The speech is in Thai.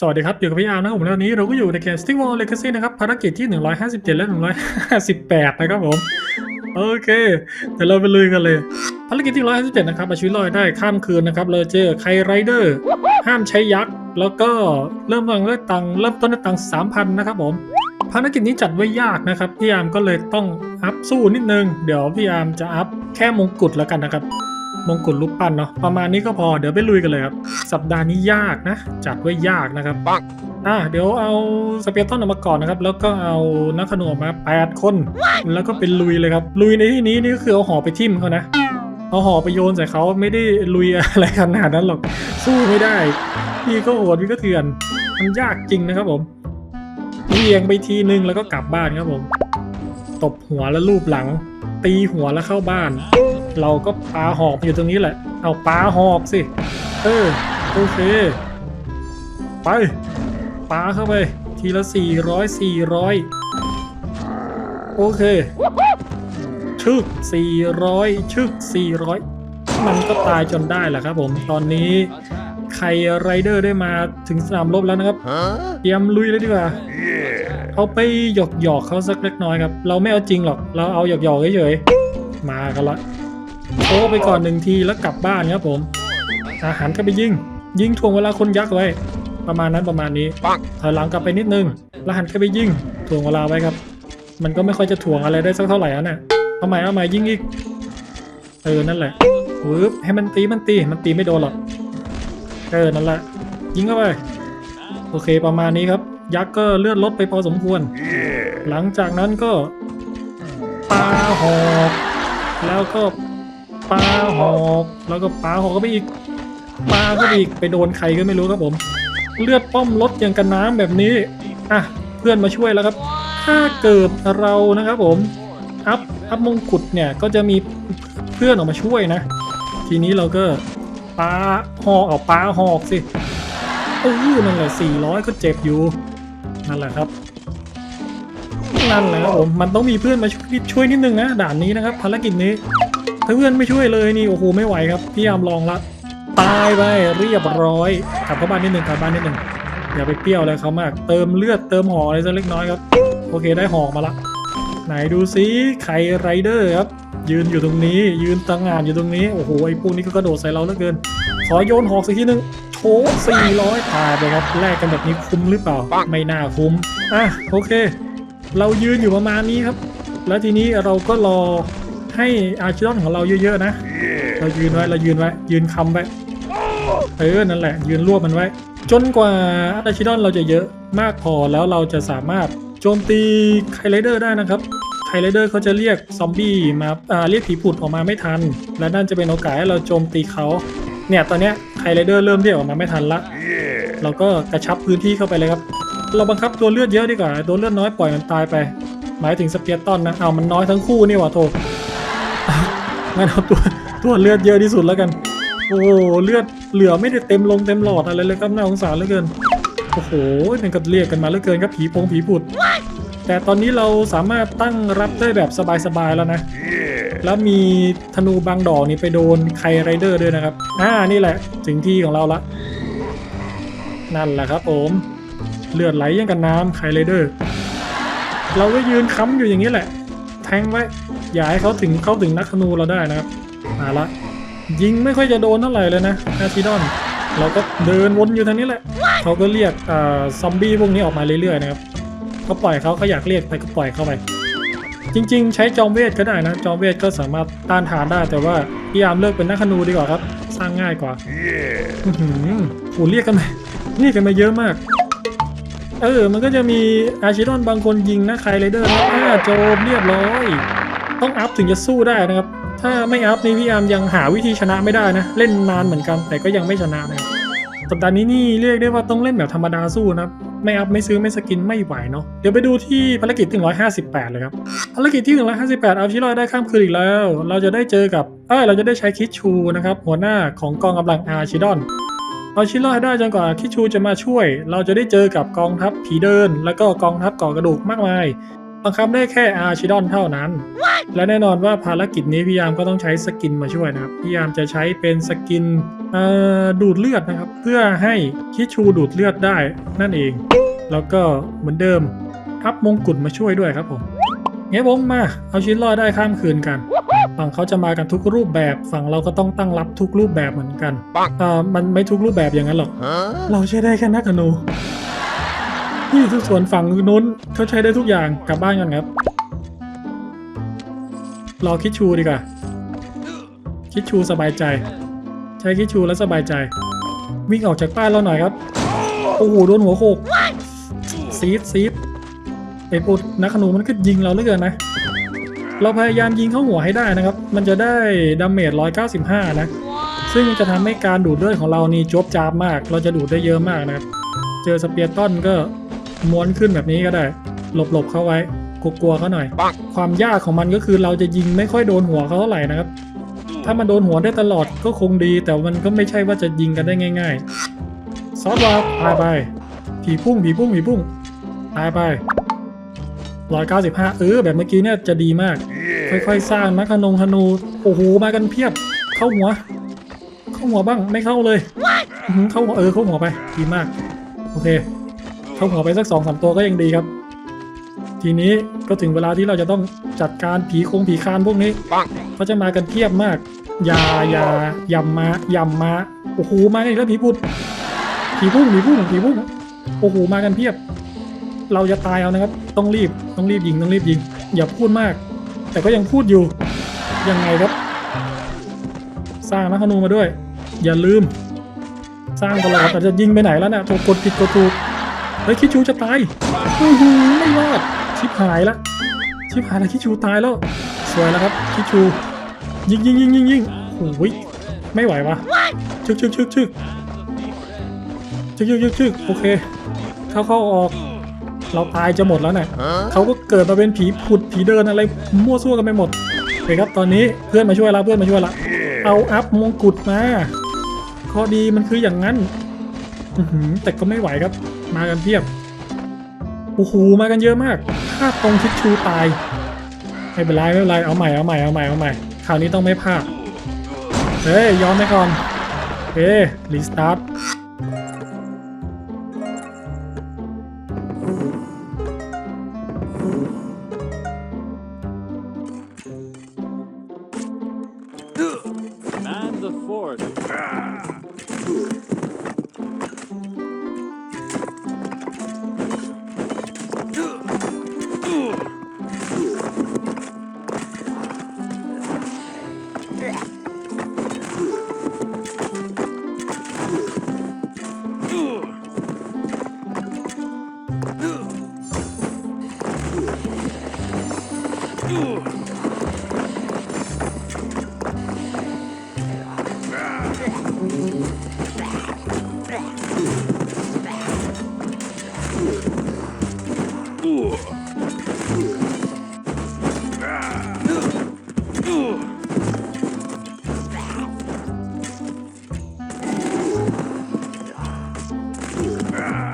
สวัสดีครับ อยู่กับพี่อาร์มนะครับผมแล้ววันนี้เราก็อยู่ในเกม Stick Wall Legacy นะครับ ภารกิจที่ 157 และ 158 นะครับผม โอเค เดี๋ยวเราไปลุยกันเลย ภารกิจที่ 157 นะครับเอาชีวิตรอดได้ข้ามคืนนะครับเราเจอไคไรเดอร์ ห้ามใช้ยักษ์ แล้วก็เริ่มต้นด้วยตังค์เริ่มต้นด้วยตังค์3,000 นะครับผม ภารกิจนี้จัดไว้ยากนะครับ พี่อาร์มก็เลยต้องอัพสู้นิดนึง เดี๋ยวพี่อาร์มจะอัพแค่มงกุฎแล้วกันนะครับ มงกุฎรูปปั้นเนาะประมาณนี้ก็พอเดี๋ยวไปลุยกันเลยครับสัปดาห์นี้ยากนะ จัดไว้ยากนะครับอะเดี๋ยวเอาสเปียร์ตันออกมาก่อนนะครับ แล้วก็เอานักขนมมา 8 คน แล้วก็เป็นลุยเลยครับ ลุยในที่นี้นี่ก็คือเอาหอไปทิ่มเขานะเอาหอไปโยนใส่เขาไม่ได้ลุยอะไรขนาดนั้นหรอกสู้ไม่ได้พี่ก็โหดพี่ก็เถื่อนมันยากจริงนะครับผมเอียงไปทีนึงแล้วก็กลับบ้านครับผม ตบหัวแล้วลูบหลัง ตีหัวแล้วเข้าบ้าน เราก็ปาหอกอยู่ตรงนี้แหละ เอาปาหอกสิ เออโอเค ไปปาเข้าไป ทีละ 400 400 โอเค ชึก 400 ชึก 400 มันก็ตายจนได้แหละครับผม ตอนนี้ใครไรเดอร์ได้มาถึงสนามรบแล้วนะครับ เตรียมลุยเลยดีกว่า เอาไปหยอกหยอกๆเขาสักเล็กน้อยครับ เราไม่เอาจริงหรอก เราเอาหยอกหยอกเฉยๆมากันละโอ้ไปก่อนหนึ่งทีแล้วกลับบ้านครับผมอาหารก็ไปยิง ยิงทวงเวลาคนยักษ์ไว้ ประมาณนั้นประมาณนี้ถอยหลังกลับไปนิดนึงแล้วหันก็ไปยิงทวงเวลาไว้ครับ มันก็ไม่ค่อยจะถ่วงอะไรได้สักเท่าไหร่อะน่ะเอาใหม่เอาใหม่ยิงอีกเออนั่นแหละวืบให้มันตีมันตีมันตีไม่โดนหรอกเออนั่นแหละยิงเข้าไปโอเคประมาณนี้ครับ ยักษ์ก็เลือดลดไปพอสมควร หลังจากนั้นก็ปาหอกแล้วก็ปาหอกแล้วก็ปาหอกก็ไปอีกปาก็ไปอีกไปโดนใครก็ไม่รู้ครับผม เลือดป้อมลดอย่างกันน้ำแบบนี้อะเพื่อนมาช่วยแล้วครับ ถ้าเกิดเรานะครับผมอัพอัพมงกุฎเนี่ยก็จะมีเพื่อนออกมาช่วยนะ ทีนี้เราก็ปาหอกเอาปาหอกสิเออนั่นแหละ400 ก็เจ็บอยู่ นั่นแหละครับนั่นแหละครับผมมันต้องมีเพื่อนมาช่วยช่วยนิดนึงนะด่านนี้นะครับภารกิจนี้ ถ้าเพื่อนไม่ช่วยเลยนี่โอ้โหไม่ไหวครับพี่ยามลองละตายไปเรียบร้อยกลับเข้าบ้านนิดนึงกลับบ้านนิดนึงอย่าไปเปรี้ยวอะไรเขามาก เติมเลือดเติมหออะไรสักเล็กน้อยครับ โอเคได้หอกมาละไหนดูซิใครไรเดอร์ครับ ยืนอยู่ตรงนี้ ยืนตั้งงานอยู่ตรงนี้ โอ้โหไอ้พวกนี้ก็กระโดดใส่เราเหลือเกิน ขอโยนหอกสักทีนึง โถ400ผ่านไปครับแลกกันแบบนี้คุ้มหรือเปล่า ไม่น่าคุ้ม อะโอเค เรายืนอยู่ประมาณนี้ครับ แล้วทีนี้เราก็รอให้อาร์ชิดอนของเราเยอะๆนะ เรายืนไว้เรายืนไว้ ยืนคำไว้เออนั่นแหละ ยืนรวบมันไว้ จนกว่าอาร์ชิดอนเราจะเยอะมากพอแล้วเราจะสามารถโจมตีไคไรเดอร์ได้นะครับไคไรเดอร์เขาจะเรียกซอมบี้มาอ่าเรียกผีผุดออกมาไม่ทัน และนั่นจะเป็นโอกาสให้เราโจมตีเขาเนี่ยตอนเนี้ย ไคไรเดอร์เริ่มเรียกออกมาไม่ทันละ เราก็กระชับพื้นที่เข้าไปเลยครับ เราบังคับตัวเลือดเยอะดีกว่าตัวเลือดน้อยปล่อยมันตายไป หมายถึงสเปียร์ตันนะเอามันน้อยทั้งคู่นี่หว่าโทงั้นเอาตัวตัวเลือดเยอะที่สุดแล้วกัน โอ้โหเลือดเหลือไม่ได้เต็มลงเต็มหลอดอะไรเลยครับน่าสงสารเหลือเกิน โอ้โหนี่ก็เรียกกันมาเหลือเกินครับผีพงผีผุดแต่ตอนนี้เราสามารถตั้งรับได้แบบสบายๆแล้วนะ แล้วมีธนูบางดอกนี่ไปโดนไคไรเดอร์ด้วยนะครับ อ่า นี่แหละ ถึงที่ของเราละ นั่นแหละครับผม เลือดไหลยังกับน้ำไคไรเดอร์ เราก็ยืนค้ำอยู่อย่างนี้แหละ แทงไว้ อย่าให้เขาถึงเข้าถึงนักธนูเราได้นะครับ มาละ ยิงไม่ค่อยจะโดนเท่าไหร่เลยนะอาชิดอน เราก็เดินวนอยู่ทางนี้แหละ เขาก็เรียกอ่าซอมบี้พวกนี้ออกมาเรื่อยๆนะครับ ก็ปล่อยเขาเขาอยากเรียกไปก็ปล่อยเข้าไป จริง ๆ ใช้จอมเวทก็ได้นะ จอมเวทก็สามารถต้านทานได้ แต่ว่าพยายามเลือกเป็นนักธนูดีกว่าครับ สร้างง่ายกว่าอือหือโหเรียกกันมาเรียกกันมาเยอะมาก เออ มันก็จะมีอาชิดอนบางคนยิงนะใครไรเดอร์นะอ่าโจมเรียบร้อย ต้องอัพถึงจะสู้ได้นะครับ ถ้าไม่อัพนี่พี่อาร์มยังหาวิธีชนะไม่ได้นะ เล่นนานเหมือนกันแต่ก็ยังไม่ชนะนะครับสัปดาห์นี้นี่เรียกได้ว่าต้องเล่นแบบธรรมดาสู้นะครับ ไม่อัพไม่ซื้อไม่สกินไม่ไหวเนาะเดี๋ยวไปดูที่ภารกิจที่158 เลยครับภารกิจที่ 158 เอาชิลอยได้ข้ามคืนอีกแล้ว เราจะได้เจอกับเอ้ยเราจะได้ใช้คิดชูนะครับหัวหน้าของกองกำลังอาร์ชิดอนเอาชิลอยได้จนกว่าคิดชูจะมาช่วย เราจะได้เจอกับกองทัพผีเดิน แล้วก็กองทัพก่อกระดูกมากมาย บังคับได้แค่อาร์ชิดอนเท่านั้น และแน่นอนว่าภารกิจนี้พี่ยามก็ต้องใช้สกินมาช่วยนะครับ พี่ยามจะใช้เป็นสกินเอ่อดูดเลือดนะครับ เพื่อให้คิชูดูดเลือดได้นั่นเอง แล้วก็เหมือนเดิมอัพมงกุฎมาช่วยด้วยครับผมงั้นผมมา เอาชิ้นรอดได้ข้ามคืนกัน ฝั่งเขาจะมากันทุกรูปแบบ ฝั่งเราก็ต้องตั้งรับทุกรูปแบบเหมือนกันอ่ามันไม่ทุกรูปแบบอย่างนั้นหรอก เราใช้ได้แค่นักธนูนี่ ทุกส่วนฝั่งนู้นเขาใช้ได้ทุกอย่างกลับบ้านกันครับ รอคิดชูดีกว่า คิดชูสบายใจ ใช้คิดชูแล้วสบายใจ วิ่งออกจากบ้านเราหน่อยครับ โอ้โหโดนหัวโขกซีดซีดไอ้พวกนักขนูมันก็ยิงเราเหลือเกินนะ เราพยายามยิงเข้าหัวให้ได้นะครับ มันจะได้ดาเมจ195 นะ ซึ่งจะทำให้การดูดเลือดของเรานี่จบจ้าบมาก เราจะดูดได้เยอะมากนะครับ เจอสเปียร์ต้นก็ ม้วนขึ้นแบบนี้ก็ได้ หลบๆเข้าไว้กลัวๆเขาหน่อย ความยากของมันก็คือเราจะยิงไม่ค่อยโดนหัวเขาเท่าไหร่นะครับ ถ้ามันโดนหัวได้ตลอดก็คงดี แต่มันก็ไม่ใช่ว่าจะยิงกันได้ง่าย ๆ ซอสวาร์ปตายไปผีพุ่งผีพุ่งผีพุ่งตายไปร้อยเก้าสิบห้าเออแบบเมื่อกี้เนี่ยจะดีมาก ค่อยๆ สร้างนักขนงธนูโอ้โหมากันเพียบ เข้าหัว เข้าหัวบ้างไม่เข้าเลยอื้อหือเข้าหัวเออเข้าหัวไปดีมาก โอเค เข้าหัวไปสักสองสามตัวก็ยังดีครับ ทีนี้ก็ถึงเวลาที่เราจะต้องจัดการผีคงผีคานพวกนี้เขาจะมากันเพียบมากอยาอยายำมายำมาโอ้โหมากันอีกแล้วผีพุดผีพุ่งผีพุ่งผีพุ่งโอ้โหมากันเพียบ เราจะตายเอานะครับ ต้องรีบต้องรีบยิงต้องรีบยิง อย่าพูดมาก แต่ก็ยังพูดอยู่ยังไงครับ สร้างนักขนูมาด้วย อย่าลืม สร้างตลอดแต่จะยิงไปไหนแล้วนะถูกกดผิดกดถูก เฮ้ยคิชูจะตายอื้อหือไม่รอด ชิบหายละ ชิบหายล้วคิชูตายแล้ว สวยแล้วครับคิชู ยิงยิงยิงยิงยิงโอ้ยไม่ไหววะชึกชึกชึกชึกชึกชึกชึกชึกโอเค เข้าเข้าออก เราตายจะหมดแล้วเนี่ยเขาก็เกิดมาเป็นผีผุดผีเดินอะไรมั่วซั่วกันไปหมดโอเคครับตอนนี้เพื่อนมาช่วยล้วเพื่อนมาช่วยละ เอาอัพมงกุฎมา ข้อดีมันคืออย่างนั้นแต่ก็ไม่ไหวครับ มากันเพียบ โอ้โห มากันเยอะมากพลาดตรงทิชชูตาย ไม่เป็นไรไม่เป็นไร เอาใหม่เอาใหม่เอาใหม่เอาใหม่ คราวนี้ต้องไม่พลาด เฮ้ยย้อนไปก่อนเฮ้รีสตาร์ท Ah!